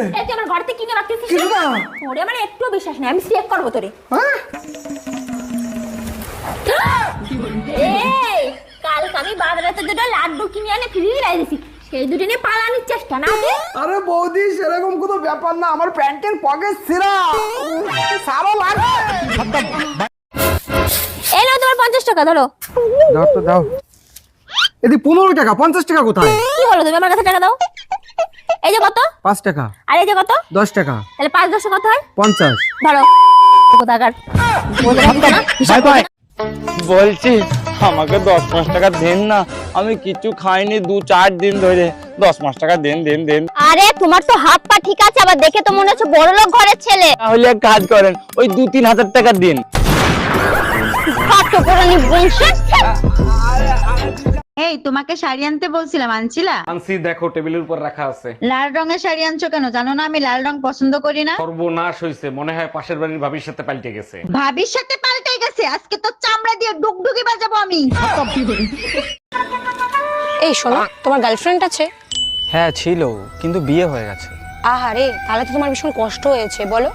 রে এই তুই আমার ঘর থেকে কিনে রাখতেছিস কিছু না। ওরে মানে একটু বিশ্বাস নেই আমি চেক করব তোরে। হ্যাঁ? এই কালকে আমি বাজারেতে দুটো লাড্ডু কিনে এনে ফ্রি সেই দুটো নিয়ে পালানোর চেষ্টা না আরে বৌদি সেরকম কোনো ব্যাপার না আমার প্যান্টের পকেট ছিঁড়া সারো। লাগে এই নাও তোমার পঞ্চাশ টাকা ধরো। দাও তো দাও। এদি পনেরো টাকা পঞ্চাশ টাকা কোথায়? কি হলো তুমি আমার কাছে টাকা দাও? এই যে কত? পাঁচ টাকা। আর এই যে কত? দশ টাকা। তাহলে পাঁচ দশে কত হয়? পঞ্চাশ। ধরো। কোথাকার? বলছি আমাকে দশ পাঁচ টাকা দেন না। আমি কিছু খাইনি দু চার দিন ধরে। দশ পাঁচ টাকা দেন দেন দেন। আরে তোমার তো হাত পা ঠিক আছে আবার দেখে তো মনে হচ্ছে বড় লোক ঘরের ছেলে। তাহলে এক কাজ করেন ওই দু তিন হাজার টাকা দিন। এই তোমাকে শাড়ি আনতে বলছিলাম আনছিলা? আনসি দেখো টেবিলের উপর রাখা আছে। লাল রঙের শাড়ি আনছো কেন? জানো না আমি লাল রং পছন্দ করি না। সর্বনাশ হয়েছে মনে হয় পাশের বাড়ির ভাবির সাথে পাল্টে গেছে। ভাবির সাথে পাল্টে গেছে? আজকে তো চামড়া দিয়ে ডুগডুগি বাজাবো আমি। এই শোনো তোমার গার্লফ্রেন্ড আছে? হ্যাঁ ছিল কিন্তু বিয়ে হয়ে গেছে। আহারে তাহলে তো তোমার ভীষণ কষ্ট হয়েছে বলো।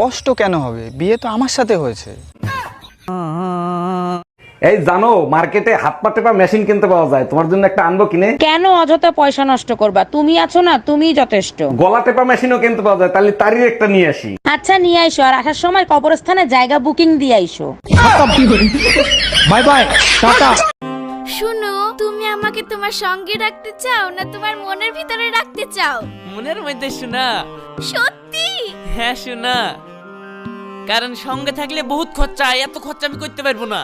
কষ্ট কেন হবে? বিয়ে তো আমার সাথে হয়েছে। এই জানো মার্কেটে হাত পা টেপা মেশিন কিনতে পাওয়া যায়। তোমার জন্য একটা আনব কিনে। কেন অযথা পয়সা নষ্ট করবা? তুমি আছো না তুমিই যথেষ্ট। গলা টেপা মেশিনও কিনতে পাওয়া যায়। তাহলে তারই একটা নিয়ে আসি। আচ্ছা নিয়ে আইসো আর আসার সময় কবরস্থানে জায়গা বুকিং দিয়ে আইসো। Bye bye tata. শুনো তুমি আমাকে তোমার সঙ্গে রাখতে চাও না তোমার মনের ভিতরে রাখতে চাও? মনের মধ্যে শোনা। সত্যি? হ্যাঁ শোনা। কারণ সঙ্গে থাকলে বহুত খরচা এত খরচা আমি করতে পারব না।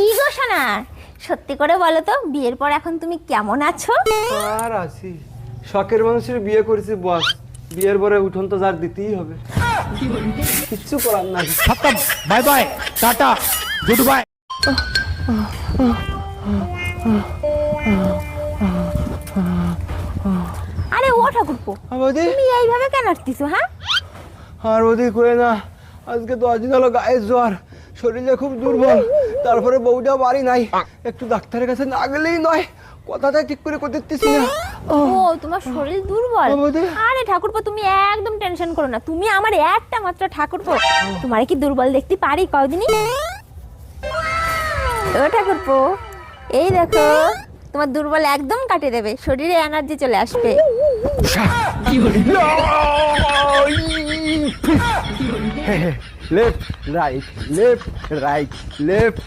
কি গো সোনা? সত্যি করে বলো তো বিয়ের পর এখন তুমি কেমন আছো? আর আছি। শখের মানুষের বিয়ে করেছি বস। বিয়ের পরে উঠন তো যার দিতেই হবে। কিচ্ছু করার নাই। Bye bye. Tata. Good bye. আরে ও ঠাকুরপো বৌদি। তুমি এইভাবে কেন আসতেছো হ্যাঁ? আর বৌদি কয়ে না। আজকে দশ দিন হলো গায়ের জ্বর। শরীরে খুব দুর্বল। তারপরে বউটা বাড়ি নাই। একটু ডাক্তারের কাছে না গেলেই নয়। কথাটা ঠিক করে করতেছি না। ও তোমার শরীর দুর্বল? আরে ঠাকুরপো তুমি একদম টেনশন করো না। তুমি আমার একটা মাত্র ঠাকুরপো। তোমার কি দুর্বল দেখতে পারি কদিনই ও ঠাকুরপো এই দেখো তোমার দুর্বল একদম কাটে দেবে। শরীরে এনার্জি চলে আসবে। Left right left right left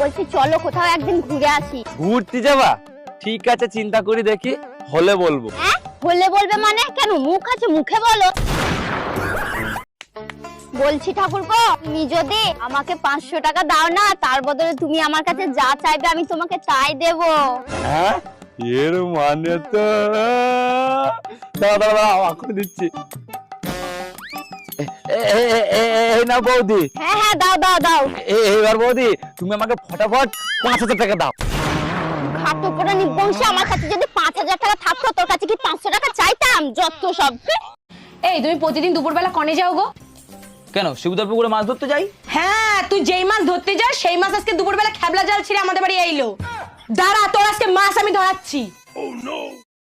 বলছি চলো কোথাও একদিন ঘুরে আসি। ঘুরতে যাবা? ঠিক আছে চিন্তা করি দেখি হলে বলব। হ্যাঁ? বললে বলবে মানে? কেন মুখ আছে মুখে বলো। বলছি ঠাকুরপো তুমি যদি আমাকে পাঁচশো টাকা দাও না তার বদলে তুমি আমার কাছে যা চাইবে আমি তোমাকে তাই দেবো। হ্যাঁ? এর মানে তো দাঁড়া দাঁড়া এখন দিচ্ছি এ- এ- এ- এ- এ- এই না বৌদি হ্যাঁ হ্যাঁ দাও দাও দাও এ- এবার বৌদি তুমি আমাকে ফটাফট পাঁচ হাজার টাকা দাও। খাটো করে নিবংশে আমার কাছে যদি পাঁচ হাজার টাকা থাকতো তোর কাছে কি পাঁচশো টাকা চাইতাম? যত সব। এই তুমি প্রতিদিন দুপুরবেলা কনে যাও গো। কেন? শিবুদার পুকুরে মাছ ধরতে যাই? হ্যাঁ তুই যেই মাছ ধরতে যাস সেই মাছ আজকে দুপুরবেলা খেবলা জাল ছিঁড়ে আমাদের বাড়ি আইলো। দাঁড়া তোর আজকে মাছ আমি ধরাচ্ছি।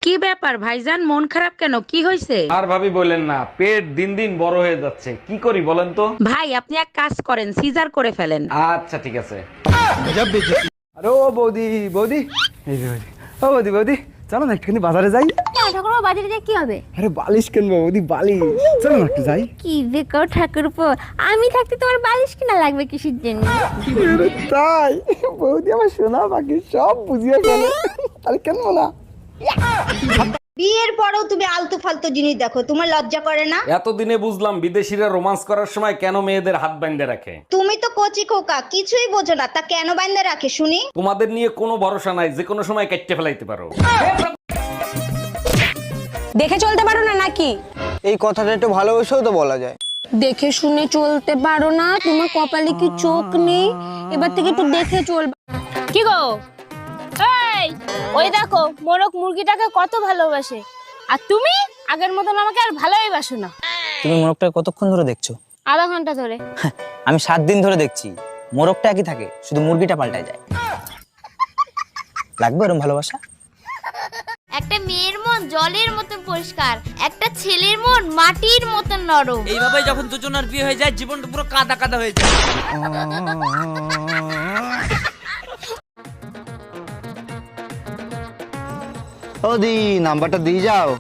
কি ব্যাপার ভাইজান? মন খারাপ কেন? কি হয়েছে আর ভাবি বলেন না পেট দিন দিন বড় হয়ে যাচ্ছে। কি করি বলেন তো? ভাই আপনি এক কাজ করেন সিজার করে ফেলেন। আচ্ছা ঠিক আছে। আরে ও বৌদি বৌদি। এই যে বৌদি। ও বৌদি বৌদি। চলো না একটুখানি বাজারে যাই। কেন ঠাকুরপো বাজারে যাই কি হবে? আরে বালিশ কিনবো বৌদি বালিশ। চলো না একটু যাই। কি বেকো ঠাকুরপো আমি থাকতে তোমার বালিশ কিনা লাগবে কিসের জন্য? তাই বৌদি আমার সোনা পাখি সব বুঝিয়ে ফেলে। আরে কেন না বিয়ের পরেও তুমি আলতু ফালতু জিনিস দেখো তোমার লজ্জা করে না? এতদিনে বুঝলাম বিদেশিরা রোমান্স করার সময় কেন মেয়েদের হাত বাইন্ধে রাখে? তুমি তো কচি খোকা কিছুই বোঝো না তা কেন বাইন্দা রাখে শুনি? তোমাদের নিয়ে কোনো ভরসা নাই যে কোনো সময় কেটে ফেলাইতে পারো। দেখে চলতে পারো না নাকি? এই কথাটা একটু ভালোবেসেও তো বলা যায়। দেখে শুনে চলতে পারো না তোমার কপালে কি চোখ নেই? এবার থেকে একটু দেখে চলবে। কি গো? এই ওই দেখো মোরক মুরগিটাকে কত ভালোবাসে। আর তুমি আগের মতন আমাকে আর ভালোই বাসো না। তুমি মোরগটা কতক্ষণ ধরে দেখছ? আধা ঘণ্টা ধরে। আমি সাত দিন ধরে দেখছি। মোরগটা একই থাকে শুধু মুরগিটা পাল্টায় যায়। লাগবে ওরম ভালোবাসা? একটা মেয়ের মন জলের মতন পরিষ্কার একটা ছেলের মন মাটির মতন নরম। এইভাবে যখন দুজনের বিয়ে হয়ে যায় জীবনটা পুরো কাদা কাদা হয়ে যায়। ও দি নাম্বারটা দিয়ে যাও।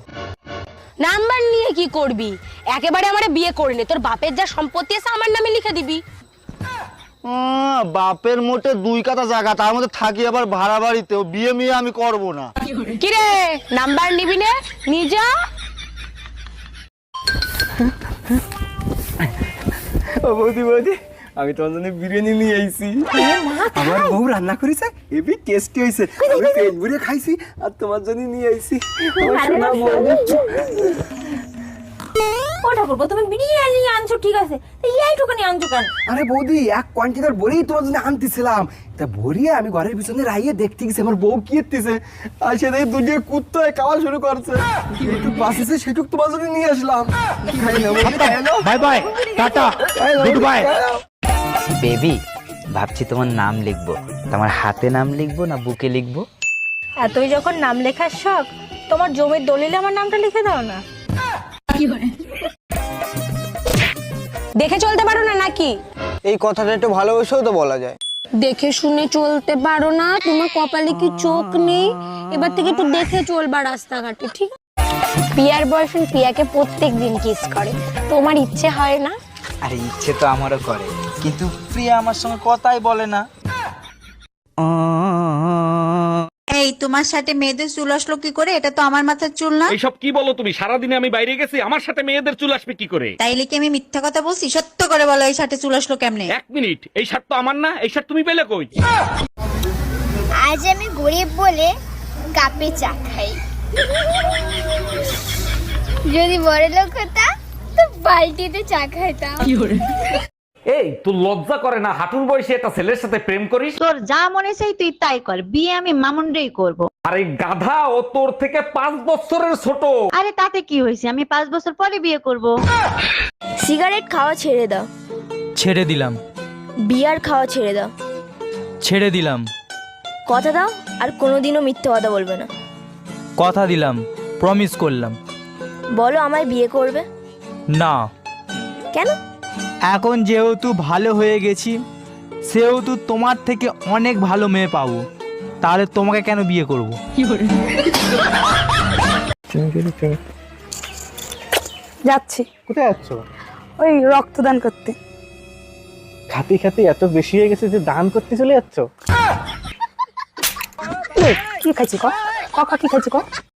নাম্বার নিয়ে কি করবি? একেবারে আমারে বিয়ে করে নে। তোর বাপের যা সম্পত্তি আছে আমার নামে লিখে দিবি। বাপের মোটে দুই কাটা জায়গা তার মধ্যে থাকি আবার ভাড়া বাড়িতে। বিয়ে মিয়ে আমি করব না। কিরে নাম্বার নিবি নে? নিজা ও বৌদি বৌদি। আমি তোমার জন্য বিরিয়ানি নিয়ে আইছি। আমার বউ রান্না করেছে এবি টেস্টি হয়েছে আমি পেট ভরে খাইছি আর তোমার জন্য নিয়ে আইছি। আমার সোনা বৌদি ও ঠাকুরপো তুমি বিরিয়ানি আনছো ঠিক আছে। তা আনছো কেন? আরে বৌদি এক কোয়ান্টিটার বড়ি তোমার জন্য আনতেছিলাম। তা বড়িয়ে আমি ঘরের পিছনে রাইয়ে দেখতে গেছি আমার বউ কি এত্তিছে আর সে দেখি দুটিয়ে কুত্তো হয়ে খাওয়া শুরু করছে। একটু বাসিছে সেটুক তোমার জন্য নিয়ে আসলাম। Bye bye tata good bye খাই নাও। বেবি ভাবছি তোমার নাম লিখব। তোমার হাতে নাম লিখব না বুকে লিখব? এতই যখন নাম লেখার শখ তোমার জমির দলিলে আমার নামটা লিখে দাও না। দেখে চলতে পারো না নাকি? এই কথাটা একটু ভালোবেসেও তো বলা যায়। দেখে শুনে চলতে পারো না তোমার কপালে কি চোখ নেই? এবার থেকে একটু দেখে চলবা রাস্তাঘাটে ঠিক? পিয়ার বয়ফ্রেন্ড পিয়াকে প্রত্যেক দিন কিস করে। তোমার ইচ্ছে হয় না? আরে ইচ্ছে তো আমারও করে। কিন্তু প্রিয়া আমার সঙ্গে কথাই বলে না। এই তোমার সাথে মেয়েদের চুল আসলো কি করে? এটা তো আমার মাথার চুল না। এইসব কি বলো তুমি? সারাদিনে আমি বাইরে গেছি আমার সাথে মেয়েদের চুল আসবে কি করে? তাইলে কি আমি মিথ্যা কথা বলছি? সত্য করে বলো এই সাথে চুল আসলো কেমনে? এক মিনিট এই শার্ট তো আমার না এই শার্ট তুমি পেলে কই? আজ আমি গরিব বলে কাপে চা খাই। যদি বড় লোক হতাম তো বালতিতে চা খাইতাম। এই তুই লজ্জা করে না হাঁটুর বয়সে একটা ছেলের সাথে প্রেম করিস? তোর যা মনে চাই তুই তাই কর বিয়ে আমি মামুনরেই করব। আরে গাধা ও তোর থেকে পাঁচ বছরের ছোট। আরে তাতে কি হয়েছে আমি পাঁচ বছর পরে বিয়ে করব। সিগারেট খাওয়া ছেড়ে দাও। ছেড়ে দিলাম। বিয়ার খাওয়া ছেড়ে দাও। ছেড়ে দিলাম। কথা দাও আর কোনোদিনও মিথ্যে কথা বলবে না। কথা দিলাম প্রমিস করলাম। বলো আমায় বিয়ে করবে? না। কেন? এখন যেহেতু ভালো হয়ে গেছি সেহেতু তোমার থেকে অনেক ভালো মেয়ে পাবো। তাহলে তোমাকে কেন বিয়ে করব? যাচ্ছি। কোথায় যাচ্ছ? ওই রক্তদান করতে। খাতি খাতি এত বেশি হয়ে গেছে যে দান করতে চলে যাচ্ছ? কি খাইছি ক? ক কি খাইছি ক?